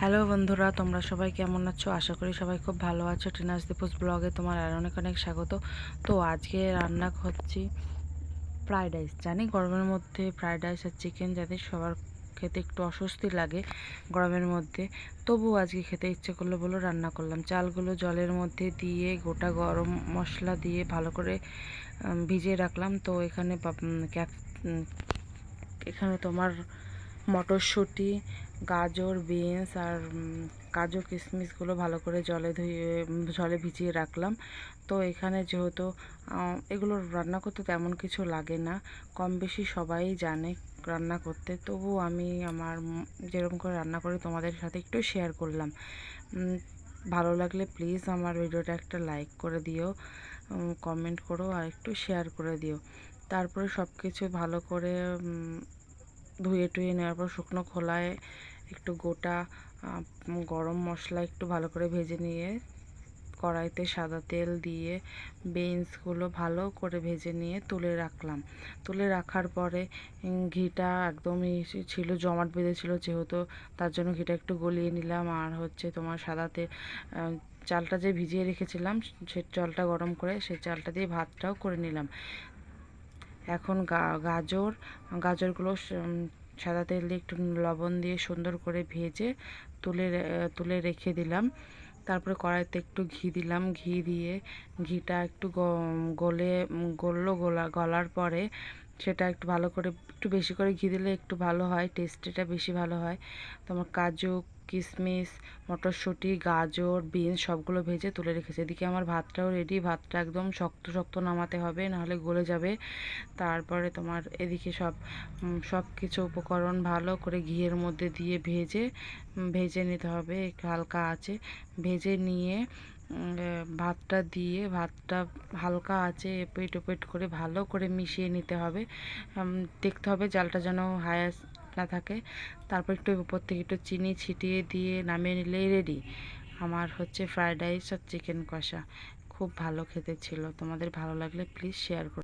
Hello বন্ধুরা, তোমরা সবাই কেমন আছো? আশা করি সবাই খুব ভালো আছো। টিনাস দীপুস ব্লগে তোমার আর অনেক অনেক স্বাগত। তো আজকে রান্না করছি ফ্রায়েড রাইস। জানি গরমের মধ্যে ফ্রায়েড রাইস আর চিকেন যাদের সবার খেতে একটু অস্বস্তি লাগে গরমের মধ্যে। তবু আজকে খেতে ইচ্ছে করল বলে রান্না করলাম। চালগুলো জলের মধ্যে দিয়ে গোটা গরম মশলা দিয়ে ভালো করে ভিজিয়ে রাখলাম। তো এখানে এখানে তোমার মটরশুঁটি গাজর, বিনস আর কাজু কিশমিশগুলো ভালো করে জলে ধুয়ে জলে ভিজিয়ে রাখলাম। তো এখানে যেহেতু এগুলো রান্না করতে তেমন কিছু লাগে না। কম বেশি সবাই জানে রান্না করতে। তবু আমি আমার যেরকম করে রান্না করি তোমাদের সাথে একটু শেয়ার করলাম। ভালো লাগলে প্লিজ আমার ভিডিওটা একটা লাইক করে দিও কমেন্ট করো আর একটু শেয়ার করে দিও। তারপরে সব কিছু ভালো করে ধুয়ে টুয়ে নেওয়ার পর শুকনো খোলায় একটু গোটা গরম মশলা একটু ভালো করে ভেজে নিয়ে কড়াইতে সাদা তেল দিয়ে বিনসগুলো ভালো করে ভেজে নিয়ে তুলে রাখলাম। তুলে রাখার পরে ঘিটা একদমই ছিল, জমাট বেঁধেছিল যেহেতু তার জন্য ঘিটা একটু গলিয়ে নিলাম। আর হচ্ছে তোমার সাদাতে চালটা যে ভিজিয়ে রেখেছিলাম, সে চালটা গরম করে সেই চালটা দিয়ে ভাতটাও করে নিলাম। এখন গাজর, গাজরগুলো সাদা তেল দিয়ে একটু লবণ দিয়ে সুন্দর করে ভেজে তুলে তুলে রেখে দিলাম। তারপরে কড়াইতে একটু ঘি দিলাম। ঘি দিয়ে ঘিটা একটু গলে গললো গলা গলার পরে সেটা একটু ভালো করে, একটু বেশি করে ঘি দিলে একটু ভালো হয় টেস্টিটা বেশি ভালো হয়। তোমার কাজু কিশমিশ মটরশুঁটি, গাজর, বিনস সবগুলো ভেজে তুলে রেখেছি। এদিকে আমার ভাতটাও রেডি ভাতটা একদম শক্ত শক্ত নামাতে হবে, নাহলে গলে যাবে। তারপরে তোমার এদিকে সব সব কিছু উপকরণ ভালো করে ঘিয়ের মধ্যে দিয়ে ভেজে ভেজে নিতে হবে, একটু হালকা আছে। ভেজে নিয়ে ভাতটা দিয়ে, ভাতটা হালকা আছে এপেট ওপেট করে ভালো করে মিশিয়ে নিতে হবে। দেখতে হবে জালটা যেন হায়াস না থাকে। তারপর একটু উপর থেকে একটু চিনি ছিটিয়ে দিয়ে নামিয়ে নিলেই রেডি আমার হচ্ছে ফ্রায়েড রাইস আর চিকেন কষা। খুব ভালো খেতে ছিল। তোমাদের ভালো লাগলে প্লিজ শেয়ার করো।